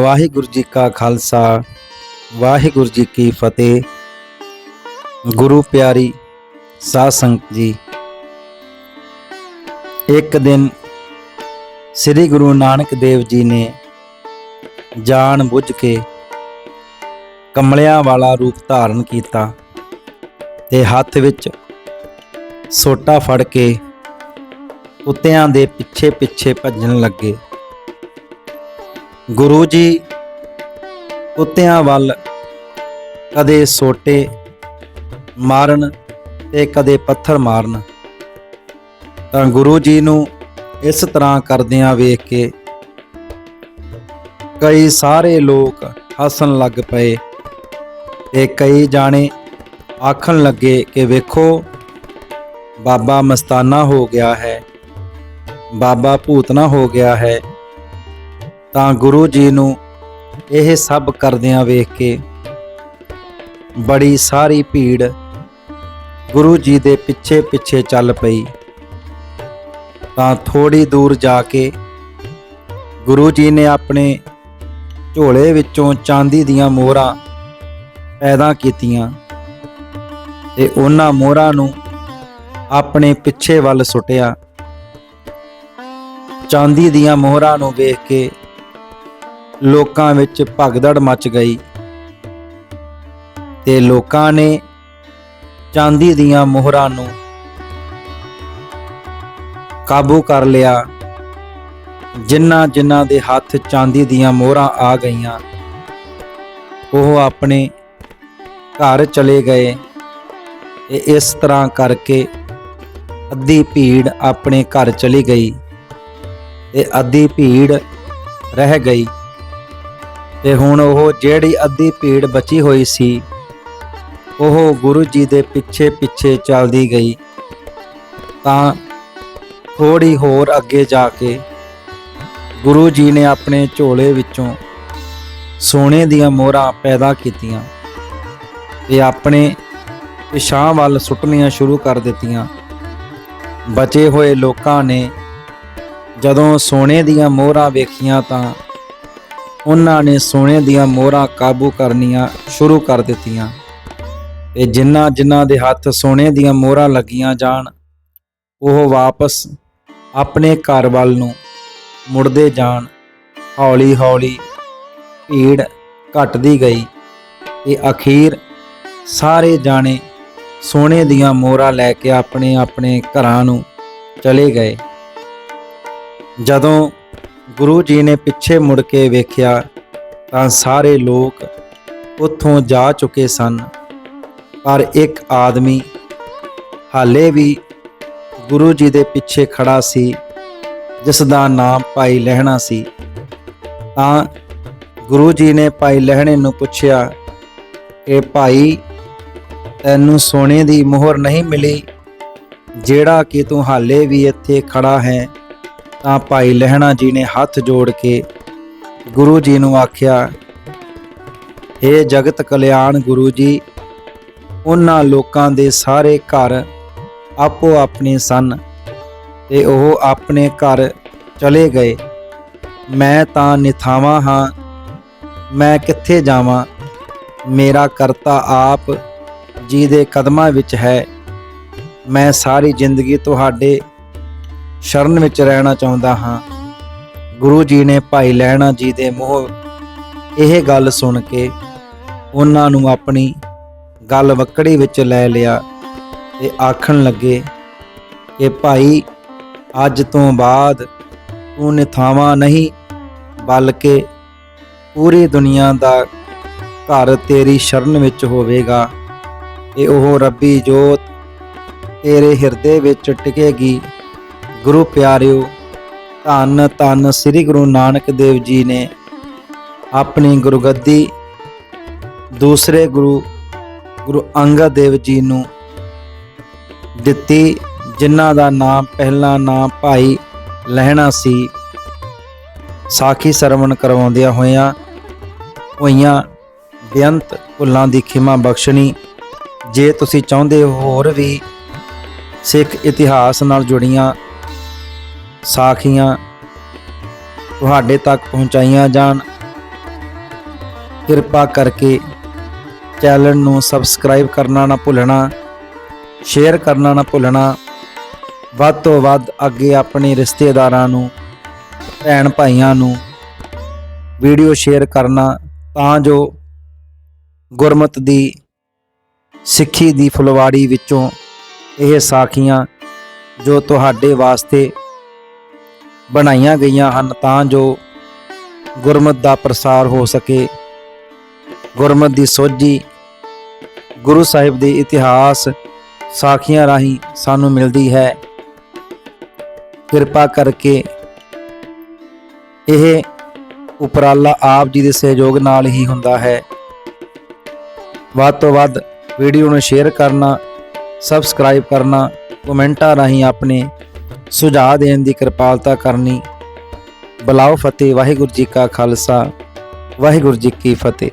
ਵਾਹਿਗੁਰੂ ਜੀ ਕਾ ਖਾਲਸਾ, ਵਾਹਿਗੁਰੂ ਜੀ ਕੀ ਫਤਿਹ। ਗੁਰੂ ਪਿਆਰੀ ਸਾਧ ਸੰਗਤ ਜੀ, ਇੱਕ ਦਿਨ ਸ੍ਰੀ ਗੁਰੂ ਨਾਨਕ ਦੇਵ ਜੀ ਨੇ ਜਾਣ ਬੁੱਝ ਕੇ ਕਮਲਿਆਂ ਵਾਲਾ ਰੂਪ ਧਾਰਨ ਕੀਤਾ ਤੇ ਹੱਥ ਵਿੱਚ ਸੋਟਾ ਫੜ ਕੇ ਕੁੱਤਿਆਂ ਦੇ ਪਿੱਛੇ ਪਿੱਛੇ ਭੱਜਣ ਲੱਗੇ। ਗੁਰੂ ਜੀ ਕੁੱਤਿਆਂ ਵੱਲ ਕਦੇ ਸੋਟੇ ਮਾਰਨ ਤੇ ਕਦੇ ਪੱਥਰ ਮਾਰਨ, ਤਾਂ ਗੁਰੂ ਜੀ ਨੂੰ ਇਸ ਤਰ੍ਹਾਂ ਕਰਦਿਆਂ ਵੇਖ ਕੇ ਕਈ ਸਾਰੇ ਲੋਕ ਹੱਸਣ ਲੱਗ ਪਏ ਤੇ ਕਈ ਜਾਣੇ ਆਖਣ ਲੱਗੇ ਕਿ ਵੇਖੋ, ਬਾਬਾ ਮਸਤਾਨਾ ਹੋ ਗਿਆ ਹੈ, ਬਾਬਾ ਭੂਤਨਾ ਹੋ ਗਿਆ ਹੈ। ਤਾਂ ਗੁਰੂ ਜੀ ਨੂੰ ਇਹ ਸਭ ਕਰਦਿਆਂ ਵੇਖ ਕੇ ਬੜੀ ਸਾਰੀ ਭੀੜ ਗੁਰੂ ਜੀ ਦੇ ਪਿੱਛੇ ਪਿੱਛੇ ਚੱਲ ਪਈ। ਤਾਂ ਥੋੜੀ ਦੂਰ ਜਾ ਕੇ ਗੁਰੂ ਜੀ ਨੇ ਆਪਣੇ ਝੋਲੇ ਵਿੱਚੋਂ ਚਾਂਦੀ ਦੀਆਂ ਮੋਹਰਾਂ ਪੈਦਾ ਕੀਤੀਆਂ ਤੇ ਉਹਨਾਂ ਮੋਹਰਾਂ ਨੂੰ ਆਪਣੇ ਪਿੱਛੇ ਵੱਲ ਸੁੱਟਿਆ। ਚਾਂਦੀ ਦੀਆਂ ਮੋਹਰਾਂ ਨੂੰ ਵੇਖ ਕੇ ਲੋਕਾਂ ਵਿੱਚ ਭਗਦੜ ਮਚ ਗਈ ਤੇ ਲੋਕਾਂ ਨੇ ਚਾਂਦੀ ਦੀਆਂ ਮੋਹਰਾਂ ਨੂੰ ਕਾਬੂ ਕਰ ਲਿਆ। ਜਿਨ੍ਹਾਂ ਜਿਨ੍ਹਾਂ ਦੇ ਹੱਥ ਚਾਂਦੀ ਦੀਆਂ ਮੋਹਰਾਂ ਆ ਗਈਆਂ, ਉਹ ਆਪਣੇ ਘਰ ਚਲੇ ਗਏ ਤੇ ਇਸ ਤਰ੍ਹਾਂ ਕਰਕੇ ਅੱਧੀ ਭੀੜ ਆਪਣੇ ਘਰ ਚਲੀ ਗਈ ਤੇ ਅੱਧੀ ਭੀੜ ਰਹਿ ਗਈ। ਤੇ ਹੁਣ ਉਹ ਜਿਹੜੀ ਅੱਧੀ ਭੀੜ ਬਚੀ ਹੋਈ ਸੀ, ਉਹ ਗੁਰੂ ਜੀ ਦੇ ਪਿੱਛੇ ਪਿੱਛੇ ਚੱਲਦੀ ਗਈ। ਤਾਂ ਥੋੜੀ ਹੋਰ ਅੱਗੇ ਜਾ ਕੇ ਗੁਰੂ ਜੀ ਨੇ ਆਪਣੇ ਝੋਲੇ ਵਿੱਚੋਂ ਸੋਨੇ ਦੀਆਂ ਮੋਹਰਾਂ ਪੈਦਾ ਕੀਤੀਆਂ ਤੇ ਆਪਣੇ ਪਿਛਾਂ ਵੱਲ ਸੁੱਟਣੀਆਂ ਸ਼ੁਰੂ ਕਰ ਦਿੱਤੀਆਂ। ਬਚੇ ਹੋਏ ਲੋਕਾਂ ਨੇ ਜਦੋਂ ਸੋਨੇ ਦੀਆਂ ਮੋਹਰਾਂ ਵੇਖੀਆਂ ਤਾਂ ਉਹਨਾਂ ਨੇ ਸੋਨੇ ਦੀਆਂ ਮੋਹਰਾਂ ਕਾਬੂ ਕਰਨੀਆਂ ਸ਼ੁਰੂ ਕਰ ਦਿੱਤੀਆਂ। ਤੇ ਜਿਨ੍ਹਾਂ ਜਿਨ੍ਹਾਂ ਦੇ ਹੱਥ ਸੋਨੇ ਦੀਆਂ ਮੋਹਰਾਂ ਲੱਗੀਆਂ ਜਾਣ, ਉਹ ਵਾਪਸ ਆਪਣੇ ਘਰ ਵੱਲ ਨੂੰ ਮੁੜਦੇ ਜਾਣ। ਹੌਲੀ ਹੌਲੀ ਭੀੜ ਘਟਦੀ ਗਈ ਤੇ ਅਖੀਰ ਸਾਰੇ ਜਾਣੇ ਸੋਨੇ ਦੀਆਂ ਮੋਹਰਾਂ ਲੈ ਕੇ ਆਪਣੇ ਆਪਣੇ ਘਰਾਂ ਨੂੰ ਚਲੇ ਗਏ। ਜਦੋਂ ਗੁਰੂ ਜੀ ਨੇ ਪਿੱਛੇ ਮੁੜ ਕੇ ਵੇਖਿਆ ਤਾਂ ਸਾਰੇ ਲੋਕ ਉੱਥੋਂ ਜਾ ਚੁੱਕੇ ਸਨ। ਪਰ ਇੱਕ ਆਦਮੀ ਹਾਲੇ ਵੀ ਗੁਰੂ ਜੀ ਦੇ ਪਿੱਛੇ ਖੜਾ ਸੀ ਜਿਸ ਦਾ ਨਾਮ ਭਾਈ ਲਹਿਣਾ ਸੀ। ਤਾਂ ਗੁਰੂ ਜੀ ਨੇ ਭਾਈ ਲਹਿਣੇ ਨੂੰ ਪੁੱਛਿਆ ਕਿ ਭਾਈ, ਤੈਨੂੰ ਸੋਨੇ ਦੀ ਮੋਹਰ ਨਹੀਂ ਮਿਲੀ, ਜਿਹੜਾ ਕਿ ਤੂੰ ਹਾਲੇ ਵੀ ਇੱਥੇ ਖੜਾ ਹੈ? ਤਾਂ ਭਾਈ ਲਹਿਣਾ ਜੀ ਨੇ ਹੱਥ ਜੋੜ ਕੇ ਗੁਰੂ ਜੀ ਨੂੰ ਆਖਿਆ हे ਜਗਤ ਕਲਿਆਣ ਗੁਰੂ ਜੀ, ਉਹਨਾਂ ਲੋਕਾਂ ਦੇ ਸਾਰੇ ਘਰ ਆਪੋ ਆਪਣੇ ਸਨ ਤੇ ਉਹ ਆਪਣੇ ਘਰ ਚਲੇ ਗਏ। ਮੈਂ ਤਾਂ ਨਿਥਾਵਾਂ ਹਾਂ, ਮੈਂ ਕਿੱਥੇ ਜਾਵਾਂ? ਮੇਰਾ ਕਰਤਾ ਆਪ ਜੀ ਦੇ ਕਦਮਾਂ ਵਿੱਚ ਹੈ। ਮੈਂ ਸਾਰੀ ਜ਼ਿੰਦਗੀ ਤੁਹਾਡੇ ਸ਼ਰਨ ਵਿੱਚ ਰਹਿਣਾ ਚਾਹੁੰਦਾ ਹਾਂ। ਗੁਰੂ ਜੀ ਨੇ ਭਾਈ ਲੈਣਾ ਜੀ ਦੇ ਮੂੰਹ ਇਹ ਗੱਲ ਸੁਣ ਕੇ ਉਹਨਾਂ ਨੂੰ ਆਪਣੀ ਗੱਲ ਵਕੜੀ ਵਿੱਚ ਲੈ ਲਿਆ ਤੇ ਆਖਣ ਲੱਗੇ ਕਿ ਭਾਈ, ਅੱਜ ਤੋਂ ਬਾਅਦ ਤੂੰ ਨਿਥਾਵਾਂ ਨਹੀਂ, ਬਲਕਿ ਪੂਰੀ ਦੁਨੀਆ ਦਾ ਘਰ ਤੇਰੀ ਸ਼ਰਨ ਵਿੱਚ ਹੋਵੇਗਾ। ਤੇ ਉਹ ਰੱਬੀ ਜੋਤ ਤੇਰੇ ਹਿਰਦੇ ਵਿੱਚ ਟਿਕੇਗੀ। ਗੁਰੂ ਪਿਆਰਿਓ, ਧੰਨ ਧੰਨ ਸ੍ਰੀ ਗੁਰੂ ਨਾਨਕ ਦੇਵ ਜੀ ਨੇ ਆਪਣੀ ਗੁਰਗੱਦੀ ਦੂਸਰੇ ਗੁਰੂ ਗੁਰੂ ਅੰਗਦ ਦੇਵ ਜੀ ਨੂੰ ਦਿੱਤੀ, ਜਿਨ੍ਹਾਂ ਦਾ ਨਾਮ, ਪਹਿਲਾ ਨਾਮ ਭਾਈ ਲਹਿਣਾ ਸੀ। ਸਾਖੀ ਸਰਵਣ ਕਰਵਾਉਂਦਿਆਂ ਹੋਇਆਂ ਹੋਈਆਂ ਬੇਅੰਤ ਭੁੱਲਾਂ ਦੀ ਖਿਮਾ ਬਖਸ਼ਣੀ, ਜੇ ਤੁਸੀਂ ਚਾਹੁੰਦੇ ਹੋ ਹੋਰ ਵੀ ਸਿੱਖ ਇਤਿਹਾਸ ਨਾਲ ਜੁੜੀਆਂ ਸਾਖੀਆਂ ਤੁਹਾਡੇ ਤੱਕ ਪਹੁੰਚਾਈਆਂ ਜਾਣ। ਕਿਰਪਾ ਕਰਕੇ ਚੈਨਲ ਨੂੰ ਸਬਸਕ੍ਰਾਈਬ ਕਰਨਾ ਨਾ ਭੁੱਲਣਾ, ਸ਼ੇਅਰ ਕਰਨਾ ਨਾ ਭੁੱਲਣਾ। ਵੱਧ ਤੋਂ ਵੱਧ ਅੱਗੇ ਆਪਣੇ ਰਿਸ਼ਤੇਦਾਰਾਂ ਨੂੰ, ਭੈਣ ਭਾਈਆਂ ਨੂੰ ਵੀਡੀਓ ਸ਼ੇਅਰ ਕਰਨਾ ਤਾਂ ਜੋ ਗੁਰਮਤ ਦੀ, ਸਿੱਖੀ ਦੀ ਫੁਲਵਾੜੀ ਵਿੱਚੋਂ ਇਹ ਸਾਖੀਆਂ ਜੋ ਤੁਹਾਡੇ ਵਾਸਤੇ ਬਣਾਈਆਂ ਗਈਆਂ ਹਨ ਤਾਂ ਜੋ ਗੁਰਮਤ ਦਾ ਪ੍ਰਸਾਰ ਹੋ ਸਕੇ। ਗੁਰਮਤ ਦੀ ਸੋਝੀ ਗੁਰੂ ਸਾਹਿਬ ਦੇ ਇਤਿਹਾਸ ਸਾਖੀਆਂ ਰਾਹੀਂ ਸਾਨੂੰ ਮਿਲਦੀ ਹੈ। ਕਿਰਪਾ ਕਰਕੇ ਇਹ ਉਪਰਾਲਾ ਆਪ ਜੀ ਦੇ ਸਹਿਯੋਗ ਨਾਲ ਹੀ ਹੁੰਦਾ ਹੈ। ਵੱਧ ਤੋਂ ਵੱਧ ਵੀਡੀਓ ਨੂੰ ਸ਼ੇਅਰ ਕਰਨਾ, ਸਬਸਕ੍ਰਾਈਬ ਕਰਨਾ, ਕਮੈਂਟਾਂ ਰਾਹੀਂ ਆਪਣੇ ਸੁਝਾਅ ਦੇਣ ਦੀ ਕਿਰਪਾਲਤਾ ਕਰਨੀ। ਬਲਾਓ ਫਤਿਹ, ਵਾਹਿਗੁਰੂ ਜੀ ਕਾ ਖਾਲਸਾ, ਵਾਹਿਗੁਰੂ ਜੀ ਕੀ ਫਤਿਹ।